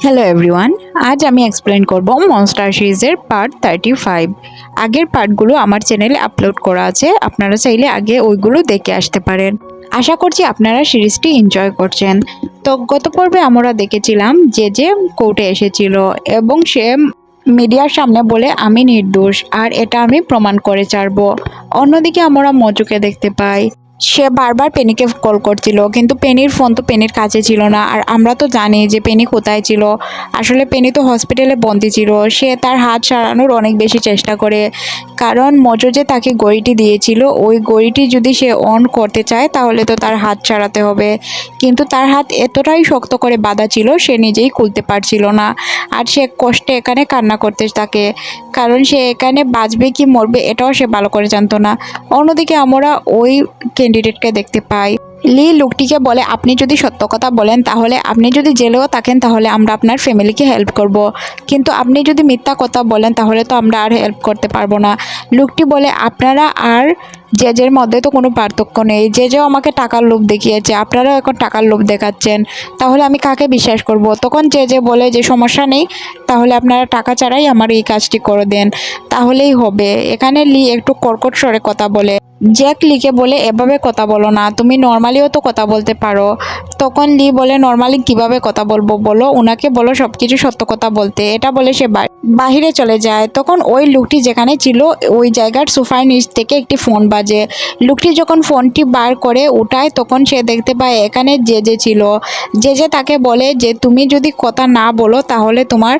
Hello everyone আজ আমি explain করব মনস্টার সিরিজের পার্ট থার্টি ফাইভ আগের পার্টগুলো আমার চ্যানেলে আপলোড করা আছে। আপনারা চাইলে আগে ওইগুলো দেখে আসতে পারেন। আশা করছি আপনারা সিরিজটি এনজয় করছেন। তো গত পর্বে আমরা দেখেছিলাম যে যে কোর্টে এসেছিল এবং সে মিডিয়ার সামনে বলে, আমি নির্দোষ। আর এটা আমি প্রমাণ করে ছাড়বো। অন্যদিকে আমরা মজুকে দেখতে পাই। সে বারবার পেনিকে কল করছিল, কিন্তু পেনির ফোন তো পেনির কাছে ছিল না। আর আমরা তো জানি যে পেনি কোথায় ছিল। আসলে পেনি তো হসপিটালে বন্দি ছিল। সে তার হাত সারানোর অনেক বেশি চেষ্টা করে। কারণ মজু যে তাকে গড়িটি দিয়েছিল, ওই গড়িটি যদি সে অন করতে চায়, তাহলে তো তার হাত ছাড়াতে হবে। কিন্তু তার হাত এতটাই শক্ত করে বাঁধা ছিল, সে নিজেই খুলতে পারছিল না। আর সে কষ্টে এখানে কান্না করতে থাকে। কারণ সে এখানে বাঁচবে কি মরবে, এটাও সে ভালো করে জানতো না। অন্যদিকে আমরা ওই ক্যান্ডিডেটকে দেখতে পাই লি লোকটিকে বলে, আপনি যদি সত্য কথা বলেন, তাহলে আপনি যদি জেলেও থাকেন, তাহলে আমরা আপনার ফ্যামিলিকে হেল্প করব। কিন্তু আপনি যদি মিথ্যা কথা বলেন, তাহলে তো আমরা আর হেল্প করতে পারব না লোকটি বলে, আপনারা আর জেজের মধ্যে তো কোনো পার্থক্য নেই। যে আমাকে টাকার লোভ দেখিয়েছে। আপনারাও এখন টাকার লোভ দেখাচ্ছেন। তাহলে আমি কাকে বিশ্বাস করব? তখন যে যে বলে, যে সমস্যা নেই, তাহলে আপনারা টাকা ছাড়াই আমার এই কাজটি করে দেন। তাহলেই হবে। এখানে লি একটু কর্কট স্বরে কথা বলে। জ্যাক লিকে বলে, এভাবে কথা বলো না। তুমি নর্মালিও তো কথা বলতে পারো। তখন লি বলে, নর্মালি কীভাবে কথা বলব বলো? ওনাকে বলো সব কিছু সত্য কথা বলতে। এটা বলে সে বাহিরে চলে যায়। তখন ওই লোকটি যেখানে ছিল, ওই জায়গার সোফার নিচ থেকে একটি ফোন বাজে। লোকটি যখন ফোনটি বার করে উঠায়, তখন সে দেখতে পায় এখানে যে যে ছিল। যে যে তাকে বলে যে, তুমি যদি কথা না বলো, তাহলে তোমার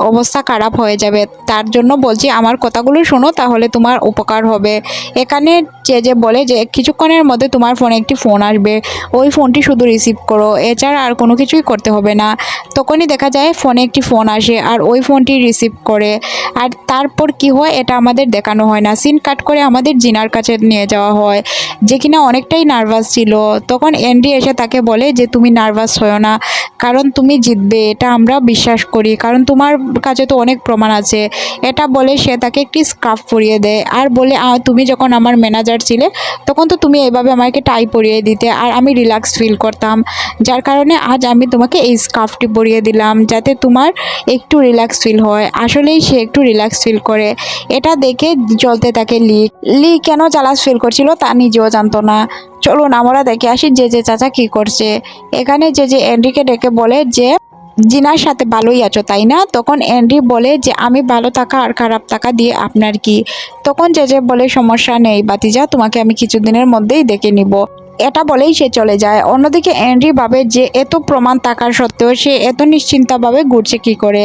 অবস্থা খারাপ হয়ে যাবে। তার জন্য বলছি, আমার কথাগুলো শোনো, তাহলে তোমার উপকার হবে। এখানে যে যে বলে যে, কিছুক্ষণের মধ্যে তোমার ফোনে একটি ফোন আসবে। ওই ফোনটি শুধু রিসিভ করো। এছাড়া আর কোনো কিছুই করতে হবে না। তখনই দেখা যায় ফোনে একটি ফোন আসে আর ওই ফোনটি রিসিভ করে। আর তারপর কি হয়, এটা আমাদের দেখানো হয় না। সিন কাট করে আমাদের জিনার কাছে নিয়ে যাওয়া হয়। যে কিনা অনেকটাই নার্ভাস ছিল। তখন এনডি এসে তাকে বলে যে, তুমি নার্ভাস হও না। কারণ তুমি জিতবে। এটা আমরা বিশ্বাস করি। কারণ তোমার কাছে তো অনেক প্রমাণ আছে। এটা বলে সে তাকে একটি স্কার্ফ পরিয়ে দেয়। আর বলে তুমি যখন আমার ম্যানেজার ছিলে, তখন তো তুমি এভাবে আমাকে টাই পরিয়ে দিতে। আর আমি রিল্যাক্স ফিল করতাম। যার কারণে আজ আমি তোমাকে এই স্কার্ফটি পরিয়ে দিলাম, যাতে তোমার একটু রিল্যাক্স ফিল হয়। আসলেই সে একটু রিল্যাক্স ফিল করে। এটা দেখে চলতে থাকে লি। লি, কেন জালাস ফিল করছিল, তা নিজেও জানতো না। চলুন আমরা দেখে আসি যে যে চাচা কি করছে। এখানে যে যে এন্ড্রিকে ডেকে বলে যে, জিনার সাথে ভালোই আছো, তাই না? তখন এন্ড্রি বলে যে, আমি ভালো থাকা আর খারাপ থাকা দিয়ে আপনার কি? তখন যে যে বলে, সমস্যা নেই বাতিজা তোমাকে আমি কিছুদিনের মধ্যেই দেখে নিব। এটা বলেই সে চলে যায়। অন্যদিকে অ্যান্ড্রি ভাবে যে এত প্রমাণ থাকার সত্ত্বেও সে এত নিশ্চিন্তভাবে ঘুরছে কি করে?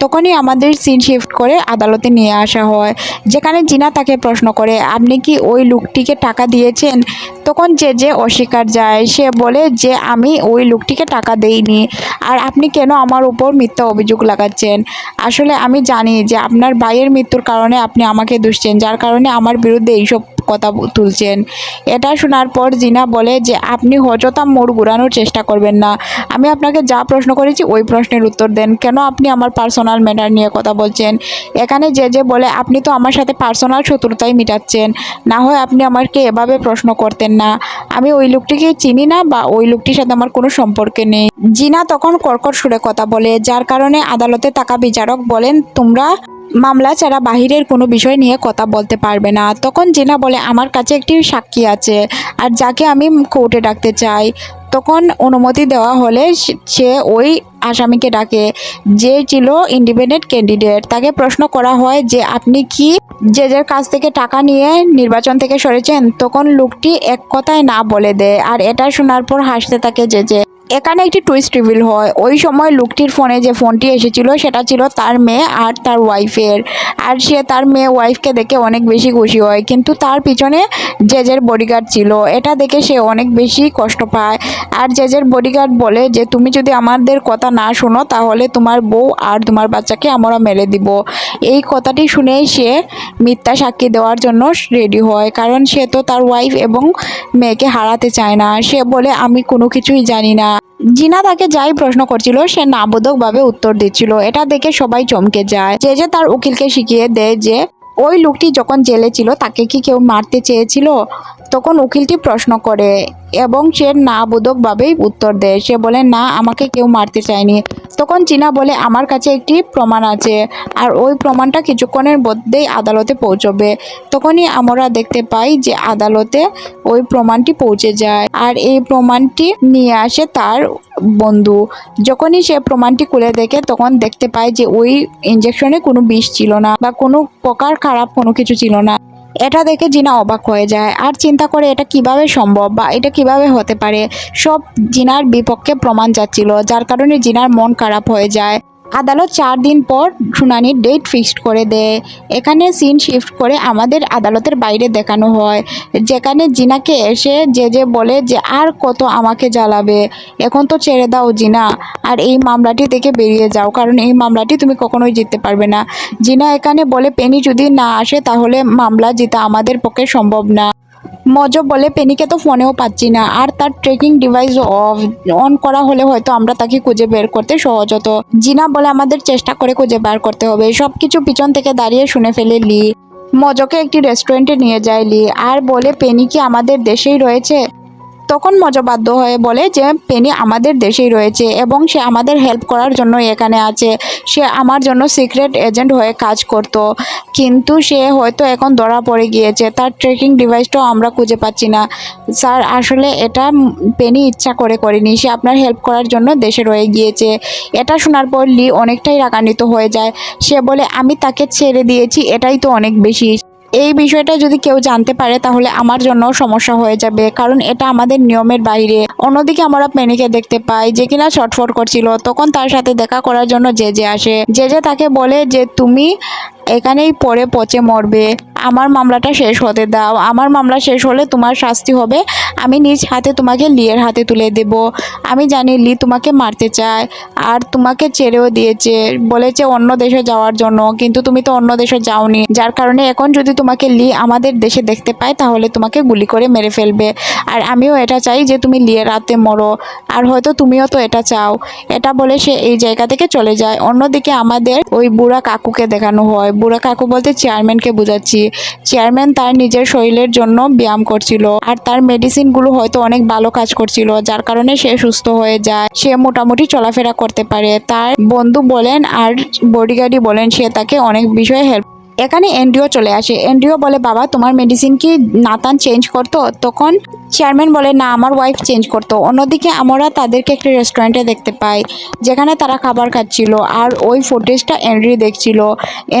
তখনই আমাদের সিন শিফট করে আদালতে নিয়ে আসা হয়, যেখানে জিনা তাকে প্রশ্ন করে, আপনি কি ওই লোকটিকে টাকা দিয়েছেন? তখন যে যে অস্বীকার যায়, সে বলে যে, আমি ওই লোকটিকে টাকা দেইনি। আর আপনি কেন আমার উপর মিথ্যা অভিযোগ লাগাচ্ছেন? আসলে আমি জানি যে আপনার ভাইয়ের মৃত্যুর কারণে আপনি আমাকে দুষছেন যার কারণে আমার বিরুদ্ধে এইসব কথা তুলছেন। এটা শোনার পর জিনা বলে যে, আপনি হজতা মোড় ঘুরানোর চেষ্টা করবেন না। আমি আপনাকে যা প্রশ্ন করেছি ওই প্রশ্নের উত্তর দেন। কেন আপনি আমার পার্সোনাল ম্যাটার নিয়ে কথা বলছেন? এখানে যে যে বলে, আপনি তো আমার সাথে পার্সোনাল শত্রুতাই মিটাচ্ছেন। না হয় আপনি আমাকে এভাবে প্রশ্ন করতেন না। আমি ওই লোকটিকে চিনি না বা ওই লোকটির সাথে আমার কোনো সম্পর্কে নেই। জিনা তখন কর্কট সুরে কথা বলে, যার কারণে আদালতে থাকা বিচারক বলেন, তোমরা মামলা ছাড়া বাহিরের কোনো বিষয় নিয়ে কথা বলতে পারবে না। তখন জিনা বলে, আমার কাছে একটি সাক্ষী আছে আর যাকে আমি কোর্টে ডাকতে চাই। তখন অনুমতি দেওয়া হলে সে- ওই আসামিকে ডাকে, যে ছিল ইন্ডিপেন্ডেন্ট ক্যান্ডিডেট তাকে প্রশ্ন করা হয় যে, আপনি কি যে যার কাছ থেকে টাকা নিয়ে নির্বাচন থেকে সরেছেন? তখন লোকটি এক কথায় না বলে দেয়, আর এটা শোনার পর হাসতে থাকে যে যে এখানে একটি টুইস্ট রিভিল হয়। ওই সময় লোকটির ফোনে যে ফোনটি এসেছিল, সেটা ছিল তার মেয়ে আর তার ওয়াইফের আর সে তার মেয়ে ওয়াইফকে দেখে অনেক বেশি খুশি হয়। কিন্তু তার পিছনে জেজের বডিগার্ড ছিল। এটা দেখে সে অনেক বেশি কষ্ট পায়। আর জেজের বডিগার্ড বলে যে, তুমি যদি আমাদের কথা না শোনো, তাহলে তোমার বউ আর তোমার বাচ্চাকে আমরা মেরে দিব। এই কথাটি শুনেই সে মিথ্যা সাক্ষী দেওয়ার জন্য রেডি হয়। কারণ সে তো তার ওয়াইফ এবং মেয়েকে হারাতে চায় না। সে বলে, আমি কোনো কিছুই জানি না। জিনা তাকে যাই প্রশ্ন করছিল, সে নাবোধকভাবে উত্তর দিচ্ছিল। এটা দেখে সবাই চমকে যায়। যে যে তার উকিলকে শিখিয়ে দেয় যে ওই লোকটি যখন জেলে ছিল, তাকে কি কেউ মারতে চেয়েছিল? তখন উকিলটি প্রশ্ন করে এবং সে না বোধকভাবেই উত্তর দেয়। সে বলে, না, আমাকে কেউ মারতে চায়নি। তখন চীনা বলে, আমার কাছে একটি প্রমাণ আছে, আর ওই প্রমাণটা কিছুক্ষণের মধ্যেই আদালতে পৌঁছবে। তখনই আমরা দেখতে পাই যে আদালতে ওই প্রমাণটি পৌঁছে যায়, আর এই প্রমাণটি নিয়ে আসে তার বন্ধু। যখনই সে প্রমাণটি খুলে দেখে, তখন দেখতে পায় যে ওই ইঞ্জেকশনে কোনো বিষ ছিল না বা কোনো প্রকার খারাপ কোনো কিছু ছিল না। এটা দেখে জিনা অবাক হয়ে যায়। আর চিন্তা করে এটা কীভাবে সম্ভব বা এটা কীভাবে হতে পারে? সব জিনার বিপক্ষে প্রমাণ যাচ্ছিল, যার কারণে জিনার মন খারাপ হয়ে যায়। আদালত চার দিন পর শুনানির ডেট ফিক্সড করে দেয়। এখানে সিন শিফট করে আমাদের আদালতের বাইরে দেখানো হয়, যেখানে জিনাকে এসে যে যে বলে যে আর কত আমাকে জ্বালাবে, এখন তো ছেড়ে দাও জিনা, আর এই মামলাটি থেকে বেরিয়ে যাও, কারণ এই মামলাটি তুমি কখনোই জিততে পারবে না। জিনা এখানে বলে, পেনি যদি না আসে তাহলে মামলা জিতা আমাদের পক্ষে সম্ভব না। মজব বলে পেনিকে তো ফোনেও পাচ্ছি না। আর তার ট্রেকিং ডিভাইস অফ অন করা হলে হয়তো আমরা তাকে খুঁজে বের করতে সহজ হতো। জিনা বলে আমাদের চেষ্টা করে খুঁজে বের করতে হবে। সব কিছু পিছন থেকে দাঁড়িয়ে শুনে ফেলে লি। মজকে একটি রেস্টুরেন্টে নিয়ে যায় লি। আর বলে, পেনি কি আমাদের দেশেই রয়েছে? তখন মজা বাধ্য হয়ে বলে যে, পেনি আমাদের দেশেই রয়েছে এবং সে আমাদের হেল্প করার জন্য এখানে আছে। সে আমার জন্য সিক্রেট এজেন্ট হয়ে কাজ করত। কিন্তু সে হয়তো এখন ধরা পড়ে গিয়েছে। তার ট্রেকিং ডিভাইসটাও আমরা খুঁজে পাচ্ছি না। স্যার, আসলে এটা পেনি ইচ্ছা করে করেনি। সে আপনার হেল্প করার জন্য দেশে রয়ে গিয়েছে। এটা শোনার পর লি অনেকটাই রাগান্বিত হয়ে যায়। সে বলে, আমি তাকে ছেড়ে দিয়েছি। এটাই তো অনেক বেশি এই বিষয়টা যদি কেউ জানতে পারে, তাহলে আমার জন্য সমস্যা হয়ে যাবে। কারণ এটা আমাদের নিয়মের বাইরে। অন্যদিকে আমরা মেনিকে দেখতে পাই, যে কিনা ছটফট করছিল, তখন তার সাথে দেখা করার জন্য যে যে আসে। যে যে তাকে বলে যে, তুমি এখানেই পরে পচে মরবে। আমার মামলাটা শেষ হতে দাও। আমার মামলা শেষ হলে তোমার শাস্তি হবে। আমি নিজ হাতে তোমাকে লিয়ের হাতে তুলে দেব। আমি জানি লি তোমাকে মারতে চায় আর তোমাকে ছেড়েও দিয়েছে। বলেছে অন্য দেশে যাওয়ার জন্য, কিন্তু তুমি তো অন্য দেশে যাওনি। যার কারণে এখন যদি তোমাকে লি আমাদের দেশে দেখতে পায়, তাহলে তোমাকে গুলি করে মেরে ফেলবে। আর আমিও এটা চাই যে তুমি লিয়ের রাতে মরো। আর হয়তো তুমিও তো এটা চাও। এটা বলে সে এই জায়গা থেকে চলে যায়। অন্যদিকে আমাদের ওই বুড়া কাকুকে দেখানো হয়। বুড়া কাকু বলতে চেয়ারম্যানকে বোঝাচ্ছি। চেয়ারম্যান তার নিজের শরীরের জন্য ব্যায়াম করছিল আর তার মেডিসিনগুলো হয়তো অনেক ভালো কাজ করছিল, যার কারণে সে সুস্থ হয়ে যায়। সে মোটামুটি চলাফেরা করতে পারে। তার বন্ধু বলেন আর বডিগার্ডই বলেন, সে তাকে অনেক বিষয়ে হেল্প এখানে এনডিও চলে আসে। এনডিও বলে, বাবা, তোমার মেডিসিন কি নাতান চেঞ্জ করতো? তখন চেয়ারম্যান বলে, না, আমার ওয়াইফ চেঞ্জ করতো। অন্যদিকে আমরা তাদেরকে একটি রেস্টুরেন্টে দেখতে পাই, যেখানে তারা খাবার খাচ্ছিল আর ওই ফুটেজটা এন্ড্রি দেখছিল।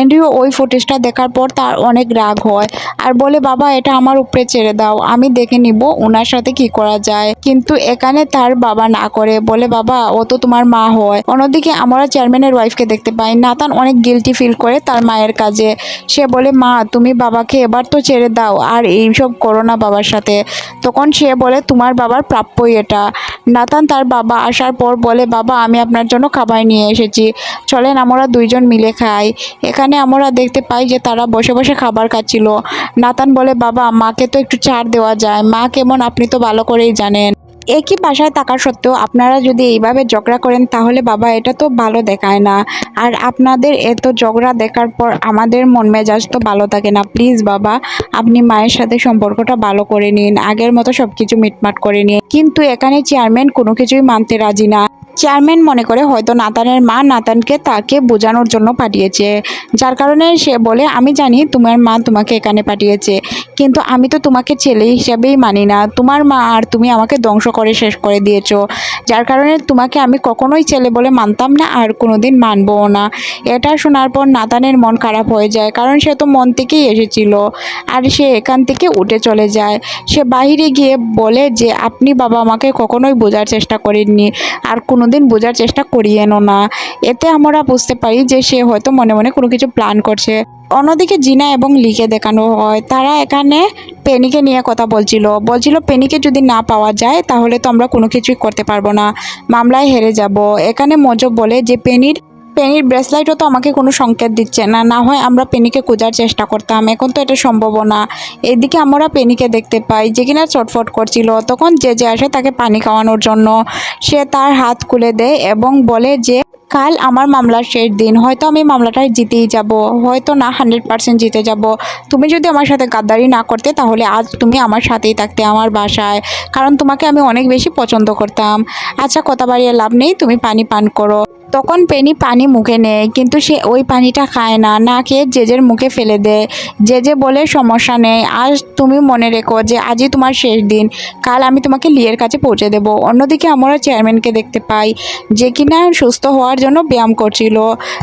এন্ড্রিও ওই ফুটেজটা দেখার পর তার অনেক রাগ হয় আর বলে, বাবা, এটা আমার উপরে ছেড়ে দাও, আমি দেখে নিব ওনার সাথে কি করা যায়। কিন্তু এখানে তার বাবা না করে, বলে, বাবা, ও তো তোমার মা হয়। অন্যদিকে আমরা চেয়ারম্যানের ওয়াইফকে দেখতে পাই। নাতান অনেক গিলটি ফিল করে তার মায়ের কাজে। সে বলে, মা, তুমি বাবাকে এবার তো ছেড়ে দাও আর এইসব করো না বাবার সাথে। তখন সে বলে, তোমার বাবার প্রাপ্যই এটা। নাতান তার বাবা আসার পর বলে, বাবা, আমি আপনার জন্য খাবার নিয়ে এসেছি। চলেন আমরা দুইজন মিলে খাই। এখানে আমরা দেখতে পাই যে তারা বসে বসে খাবার খাচ্ছিল। নাতান বলে, বাবা, মাকে তো একটু ছাড় দেওয়া যায়। মা কেমন আপনি তো ভালো করেই জানেন। একই বাসায় থাকা সত্ত্বেও আপনারা যদি এইভাবে ঝগড়া করেন, তাহলে বাবা এটা তো ভালো দেখায় না। আর আপনাদের এত ঝগড়া দেখার পর আমাদের মন মেজাজ তো ভালো থাকে না। প্লিজ বাবা, আপনি মায়ের সাথে সম্পর্কটা ভালো করে নিন। আগের মতো সব কিছু মিটমাট করে নিন। কিন্তু এখানে চেয়ারম্যান কোনো কিছুই মানতে রাজি না। চেয়ারম্যান মনে করে হয়তো নাতানের মা নাতানকে তাকে বোঝানোর জন্য পাঠিয়েছে। যার কারণে সে বলে, আমি জানি তোমার মা তোমাকে এখানে পাঠিয়েছে, কিন্তু আমি তো তোমাকে ছেলে হিসাবেই মানি না। তোমার মা আর তুমি আমাকে ধ্বংস করে শেষ করে দিয়েছ। যার কারণে তোমাকে আমি কখনোই ছেলে বলে মানতাম না আর কোনোদিন মানবও না। এটা শোনার পর নাতানের মন খারাপ হয়ে যায়, কারণ সে তো মন থেকেই এসেছিল আর সে এখান থেকে উঠে চলে যায়। সে বাইরে গিয়ে বলে যে, আপনি বাবা আমাকে কখনোই বোঝার চেষ্টা করেননি, আর কোনোদিন বোঝার চেষ্টা করিয়েনও না। এতে আমরা বুঝতে পারি যে সে হয়তো মনে মনে কোনো কিছু প্ল্যান করছে। অন্যদিকে জিনা এবং লিকে দেখানো হয়। তারা এখানে পেনিকে নিয়ে কথা বলছিল। বলছিল পেনিকে যদি না পাওয়া যায়, তাহলে তো আমরা কোনো কিছুই করতে পারব না। মামলায় হেরে যাব। এখানে মজব বলে যে পেনির পেনির ব্রেসলাইটও তো আমাকে কোনো সংকেত দিচ্ছে না না হয় আমরা পেনিকে খোঁজার চেষ্টা করতাম, এখন তো এটা সম্ভব না। এদিকে আমরা পেনিকে দেখতে পাই, যে কিনা চটফট করছিল, তখন যে যে আসে তাকে পানি খাওয়ানোর জন্য। সে তার হাত খুলে দেয় এবং বলে যে, কাল আমার মামলার শেষ দিন, হয়তো আমি মামলাটা জিতেই যাব, হয়তো না হান্ড্রেড পার্সেন্ট জিতে যাব। তুমি যদি আমার সাথে গাদ্দারি না করতে, তাহলে আজ তুমি আমার সাথেই থাকতে, আমার বাসায়, কারণ তোমাকে আমি অনেক বেশি পছন্দ করতাম। আচ্ছা কথা বাড়িয়ে লাভ নেই, তুমি পানি পান করো। তখন পেনি পানি মুখে নেয়, কিন্তু সে ওই পানিটা খায় না। না খেয়ে জেজের মুখে ফেলে দেয়। যে যে বলে, সমস্যা নেই। আজ তুমি মনে রেখো যে, আজই তোমার শেষ দিন। কাল আমি তোমাকে লিয়ের কাছে পৌঁছে দেব। অন্যদিকে আমরা চেয়ারম্যানকে দেখতে পাই যে কিনা সুস্থ হওয়ার জন্য ব্যায়াম করছিল।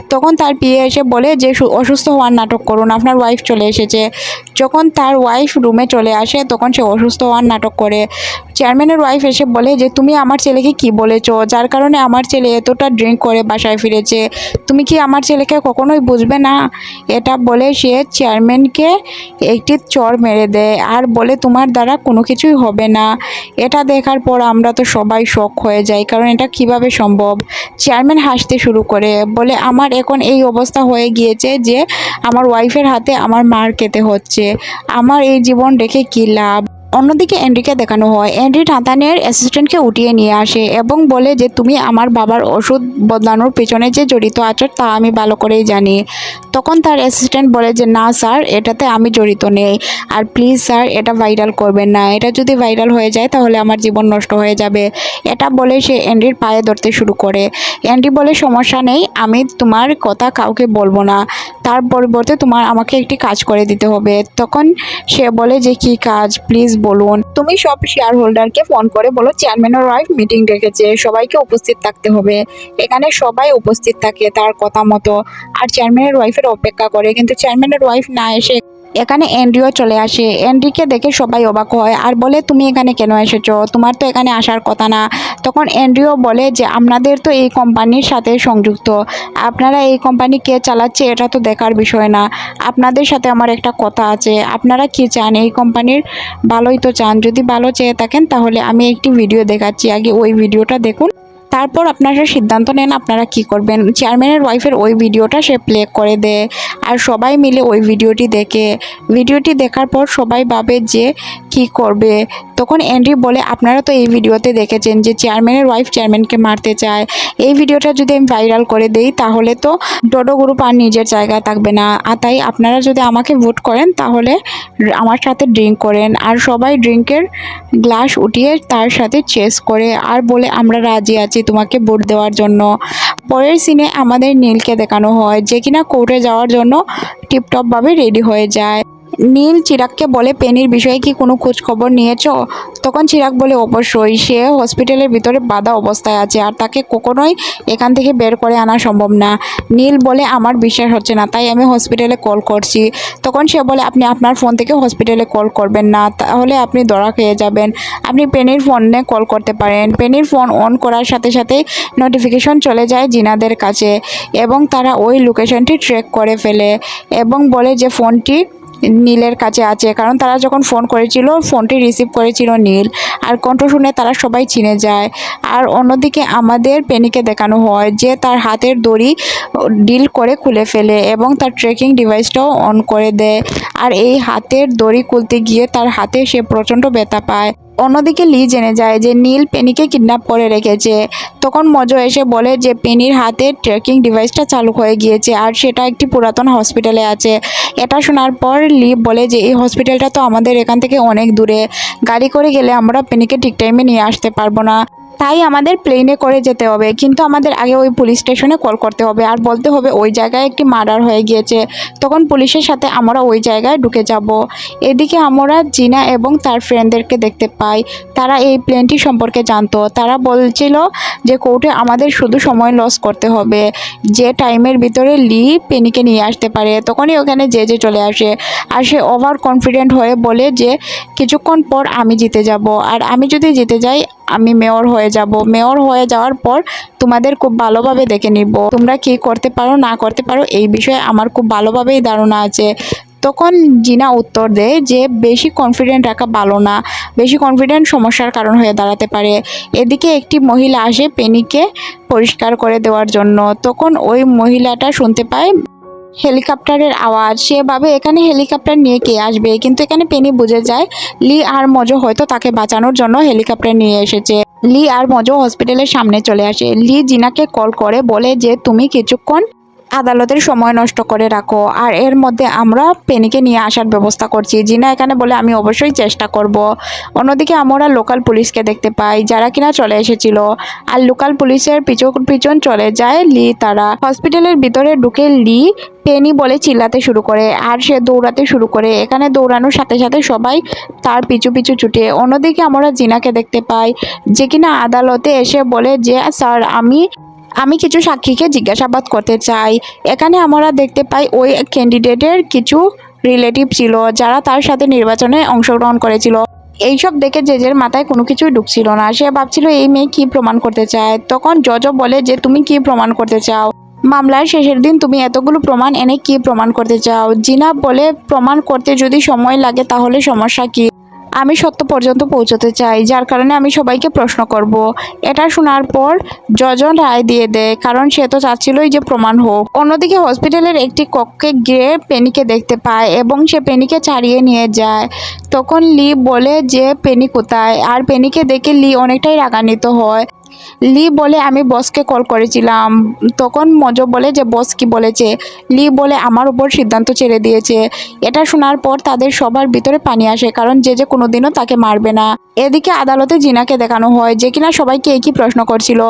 তখন তার পিয়ে এসে বলে যে অসুস্থ হওয়ার নাটক করুন। আপনার ওয়াইফ চলে এসেছে। যখন তার ওয়াইফ রুমে চলে আসে, তখন সে অসুস্থ হওয়ার নাটক করে। চেয়ারম্যানের ওয়াইফ এসে বলে যে, তুমি আমার ছেলেকে কি বলেছ? যার কারণে আমার ছেলে এতটা ড্রিঙ্ক করে বাসায় ফিরেছে। তুমি কি আমার ছেলেকে কখনোই বুঝবে না? এটা বলে সে চেয়ারম্যানকে একটি চর মেরে দেয় আর বলে, তোমার দ্বারা কোনো কিছুই হবে না। এটা দেখার পর আমরা তো সবাই শক হয়ে যাই, কারণ এটা কীভাবে সম্ভব? চেয়ারম্যান হাসতে শুরু করে, বলে, আমার এখন এই অবস্থা হয়ে গিয়েছে যে আমার ওয়াইফের হাতে আমার মার খেতে হচ্ছে। আমার এই জীবন রেখে কী লাভ? অন্যদিকে এন্ড্রিকে দেখানো হয়। এন্ড্রি নাতানের অ্যাসিস্ট্যান্টকে উঠিয়ে নিয়ে আসে এবং বলে যে, তুমি আমার বাবার ওষুধ বদলানোর পেছনে যে জড়িত আছো, তা আমি ভালো করেই জানি। তখন তার অ্যাসিস্ট্যান্ট বলে যে, না স্যার, এটাতে আমি জড়িত নেই। আর প্লিজ স্যার, এটা ভাইরাল করবেন না। এটা যদি ভাইরাল হয়ে যায়, তাহলে আমার জীবন নষ্ট হয়ে যাবে। এটা বলে সে অ্যান্ডির পায়ে ধরতে শুরু করে। অ্যান্ডি বলে, সমস্যা নেই, আমি তোমার কথা কাউকে বলব না। তার পরিবর্তে তোমার, আমাকে একটি কাজ করে দিতে হবে। তখন সে বলে যে, কি কাজ? প্লিজ বলুন। তুমি সব শেয়ার হোল্ডারকে ফোন করে বলো চেয়ারম্যানের ওয়াইফ মিটিং ডেকেছে সবাইকে উপস্থিত থাকতে হবে। এখানে সবাই উপস্থিত থাকে তার কথা মতো। আর চেয়ারম্যানের ওয়াইফের অপেক্ষা করে, কিন্তু চেয়ারম্যানের ওয়াইফ না এসে এখানে এন্ড্রিও চলে আসে। এন্ড্রিকে দেখে সবাই অবাক হয়, আর বলে, তুমি এখানে কেন এসেছ? তোমার তো এখানে আসার কথা না। তখন এন্ড্রিও বলে যে আপনাদের তো এই কোম্পানির সাথে সংযুক্ত। আপনারা এই কোম্পানি কে চালাচ্ছে এটা তো দেখার বিষয় না। আপনাদের সাথে আমার একটা কথা আছে। আপনারা কি চান? এই কোম্পানির ভালোই তো চান। যদি ভালো চেয়ে থাকেন, তাহলে আমি একটি ভিডিও দেখাচ্ছি। আগে ওই ভিডিওটা দেখুন। তারপর আপনারা সিদ্ধান্ত নেন আপনারা কি করবেন। চেয়ারম্যানের ওয়াইফের ওই ভিডিওটা সে প্লে করে দেয় আর সবাই মিলে ওই ভিডিওটি দেখে। ভিডিওটি দেখার পর সবাই ভাবে যে কি করবে? তখন অ্যান্ড্রি বলে, আপনারা তো এই ভিডিওতে দেখেছেন যে চেয়ারম্যানের ওয়াইফ চেয়ারম্যানকে মারতে চায়। এই ভিডিওটা যদি আমি ভাইরাল করে দেই, তাহলে তো ডোডো গ্রুপ আর নিজের জায়গায় থাকবে না। আর তাই আপনারা যদি আমাকে ভোট করেন, তাহলে আমার সাথে ড্রিঙ্ক করেন। আর সবাই ড্রিঙ্কের গ্লাস উঠিয়ে তার সাথে চেস করে। আর বলে, আমরা রাজি আছি তোমাকে ভোট দেওয়ার জন্য। পরের সিনে আমাদের নীলকে দেখানো হয়, যে কিনা কোর্টে যাওয়ার জন্য টিপটপভাবে রেডি হয়ে যায়। নীল চিরাগকে বলে, পেনির বিষয়ে কি কোনো খোঁজ খবর নিয়েছো? তখন চিরাগ বলে, অবশ্যই। সে হসপিটালের ভিতরে বাধা অবস্থায় আছে আর তাকে কখনোই এখান থেকে বের করে আনা সম্ভব না। নীল বলে, আমার বিশ্বাস হচ্ছে না, তাই আমি হসপিটালে কল করছি। তখন সে বলে, আপনি আপনার ফোন থেকে হসপিটালে কল করবেন না, তাহলে আপনি ধরা খেয়ে যাবেন। আপনি পেনির ফোনে কল করতে পারেন। পেনির ফোন অন করার সাথে সাথেই নোটিফিকেশন চলে যায় জিনাদের কাছে এবং তারা ওই লোকেশনটি ট্র্যাক করে ফেলে এবং বলে যে, ফোনটি নীলের কাছে আছে। কারণ তারা যখন ফোন করেছিল ফোনটি রিসিভ করেছিল নীল। আর কণ্ঠ শুনে তারা সবাই চিনে যায়। আর অন্যদিকে আমাদের পেনিকে দেখানো হয় যে তার হাতের দড়ি ডিল করে খুলে ফেলে এবং তার ট্রেকিং ডিভাইসটাও অন করে দেয়। আর এই হাতের দড়ি খুলতে গিয়ে তার হাতে সে প্রচণ্ড ব্যথা পায়। অন্যদিকে লি জেনে যায় যে নীল পেনিকে কিডন্যাপ করে রেখেছে। তখন মজো এসে বলে যে পেনির হাতে ট্রেকিং ডিভাইসটা চালু হয়ে গিয়েছে আর সেটা একটি পুরাতন হসপিটালে আছে। এটা শোনার পর লি বলে যে এই হসপিটালটা তো আমাদের এখান থেকে অনেক দূরে। গাড়ি করে গেলে আমরা পেনিকে ঠিক টাইমে নিয়ে আসতে পারব না। তাই আমাদের প্লেনে করে যেতে হবে। কিন্তু আমাদের আগে ওই পুলিশ স্টেশনে কল করতে হবে। আর বলতে হবে, ওই জায়গায় একটি মার্ডার হয়ে গিয়েছে। তখন পুলিশের সাথে আমরা ওই জায়গায় ঢুকে যাব। এদিকে আমরা জিনা এবং তার ফ্রেন্ডদেরকে দেখতে পাই। তারা এই প্লেনটি সম্পর্কে জানতো। তারা বলছিল যে, কোর্টে আমাদের শুধু সময় লস করতে হবে। যে টাইমের ভিতরে লি পেনিকে নিয়ে আসতে পারে, তখনই ওখানে যে যে চলে আসে। আর সে ওভার কনফিডেন্ট হয়ে বলে যে, কিছুক্ষণ পর আমি জিতে যাব। আর আমি যদি জিতে যাই, আমি মেয়র হয়ে যাব, মেয়র হয়ে যাওয়ার পর তোমাদের খুব ভালোভাবে দেখে নিব। তোমরা কি করতে পারো, না করতে পারো, এই বিষয়ে আমার খুব ভালোভাবেই ধারণা আছে। তখন জিনা উত্তর দেয় যে, বেশি কনফিডেন্ট রাখা ভালো না। বেশি কনফিডেন্ট সমস্যার কারণ হয়ে দাঁড়াতে পারে। এদিকে একটি মহিলা আসে পেনিকে পরিষ্কার করে দেওয়ার জন্য। তখন ওই মহিলাটা শুনতে পায় হেলিকপ্টারের আওয়াজ। সে ভাবে, এখানে হেলিকপ্টার নিয়ে কে আসবে? কিন্তু এখানে পেনি বুঝে যায়, লি আর মজো হয়তো তাকে বাঁচানোর জন্য হেলিকপ্টার নিয়ে এসেছে। লি আর মজো হসপিটালের সামনে চলে আসে। লি জিনাকে কল করে, বলে যে, তুমি কিছুক্ষণ আদালতের সময় নষ্ট করে রাখো। আর এর মধ্যে আমরা পেনিকে নিয়ে আসার ব্যবস্থা করছি। জিনা এখানে বলে, আমি অবশ্যই চেষ্টা করব। অন্যদিকে আমরা লোকাল পুলিশকে দেখতে পাই, যারা কিনা চলে এসেছিল। আর লোকাল পুলিশের পিছন পিছন চলে যায় লি তারা। হসপিটালের ভিতরে ঢুকে লি পেনি বলে চিল্লাতে শুরু করে, আর সে দৌড়াতে শুরু করে। এখানে দৌড়ানোর সাথে সাথে সবাই তার পিছু পিছু ছুটে। অন্যদিকে আমরা জিনাকে দেখতে পাই, যে কিনা আদালতে এসে বলে যে, স্যার, আমি আমি কিছু সাক্ষীকে জিজ্ঞাসাবাদ করতে চাই। এখানে আমরা দেখতে পাই ওই ক্যান্ডিডেটের কিছু রিলেটিভ ছিল, যারা তার সাথে নির্বাচনে অংশগ্রহণ করেছিল। এইসব দেখে জেজের মাথায় কোনো কিছুই ঢুকছিল না। সে ভাবছিল, এই মেয়ে কি প্রমাণ করতে চায়? তখন জজ বলে যে, তুমি কি প্রমাণ করতে চাও? মামলার শেষের দিন তুমি এতগুলো প্রমাণ এনে কি প্রমাণ করতে চাও? জিনা বলে, প্রমাণ করতে যদি সময় লাগে তাহলে সমস্যা কি? আমি সত্য পর্যন্ত পৌঁছতে চাই, যার কারণে আমি সবাইকে প্রশ্ন করব। এটা শোনার পর যজন রায় দিয়ে দেয়, কারণ সে তো চাচ্ছিলই যে প্রমাণ হোক। অন্যদিকে হসপিটালের একটি কক্ষে গিয়ে পেনিকে দেখতে পায় এবং সে পেনিকে ছাড়িয়ে নিয়ে যায়। তখন লি বলে যে, পেনি কোথায়? আর পেনিকে দেখে লি অনেকটাই রাগান্বিত হয়। লি বলে আমি বসকে কল করেছিলাম। তখন মজো বলে যে, বস কি বলেছে? লি বলে, আমার উপর সিদ্ধান্ত ছেড়ে দিয়েছে। এটা শোনার পর তাদের সবার ভিতরে পানি আসে, কারণ যে যে কোনোদিনও তাকে মারবে না। এদিকে আদালতে জিনাকে দেখানো হয় যে কিনা সবাইকে একই প্রশ্ন করছিল।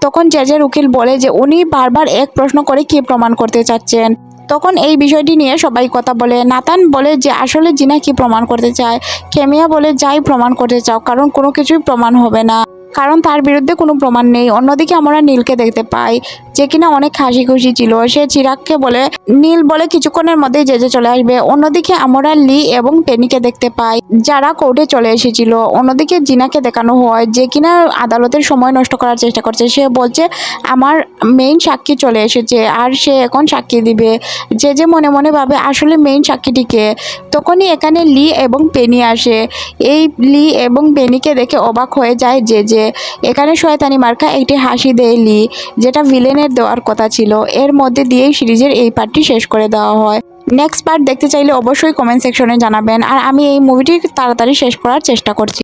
তখন জেজের উকিল বলে যে, উনি বারবার এক প্রশ্ন করে কি প্রমাণ করতে চাচ্ছেন? তখন এই বিষয়টি নিয়ে সবাই কথা বলে। নাতান বলে যে, আসলে জিনা কি প্রমাণ করতে চায়? কেমিয়া বলে, যাই প্রমাণ করতে চাও, কারণ কোনো কিছুই প্রমাণ হবে না। কারণ তার বিরুদ্ধে কোনো প্রমাণ নেই। অন্যদিকে আমরা নীলকে দেখতে পাই, যে কিনা অনেক হাসি খুশি ছিল। সে চিরাগকে বলে, নীল বলে কিছুক্ষণের মধ্যে জেজে চলে আসবে। অন্যদিকে আমরা লি এবং পেনিকে দেখতে পাই, যারা কোর্টে চলে এসেছিল। অন্যদিকে জিনাকে দেখানো হয়, যে কিনা আদালতের সময় নষ্ট করার চেষ্টা করছে। সে বলছে, আমার মেইন সাক্ষী চলে এসেছে, আর সে এখন সাক্ষী দিবে। যে যে মনে মনে ভাবে, আসলে মেইন সাক্ষীটিকে তখনই এখানে লি এবং পেনি আসে। এই লি এবং পেনিকে দেখে অবাক হয়ে যায় যে যে এখানে শয়তানি মার্কা একটি হাসি দেয় লি যেটা ভিলেনের দেওয়ার কথা ছিল। এর মধ্যে দিয়েই সিরিজের এই পার্টটি শেষ করে দেওয়া হয়। নেক্সট পার্ট দেখতে চাইলে অবশ্যই কমেন্ট সেকশনে জানাবেন। আর আমি এই মুভিটি তাড়াতাড়ি শেষ করার চেষ্টা করছি।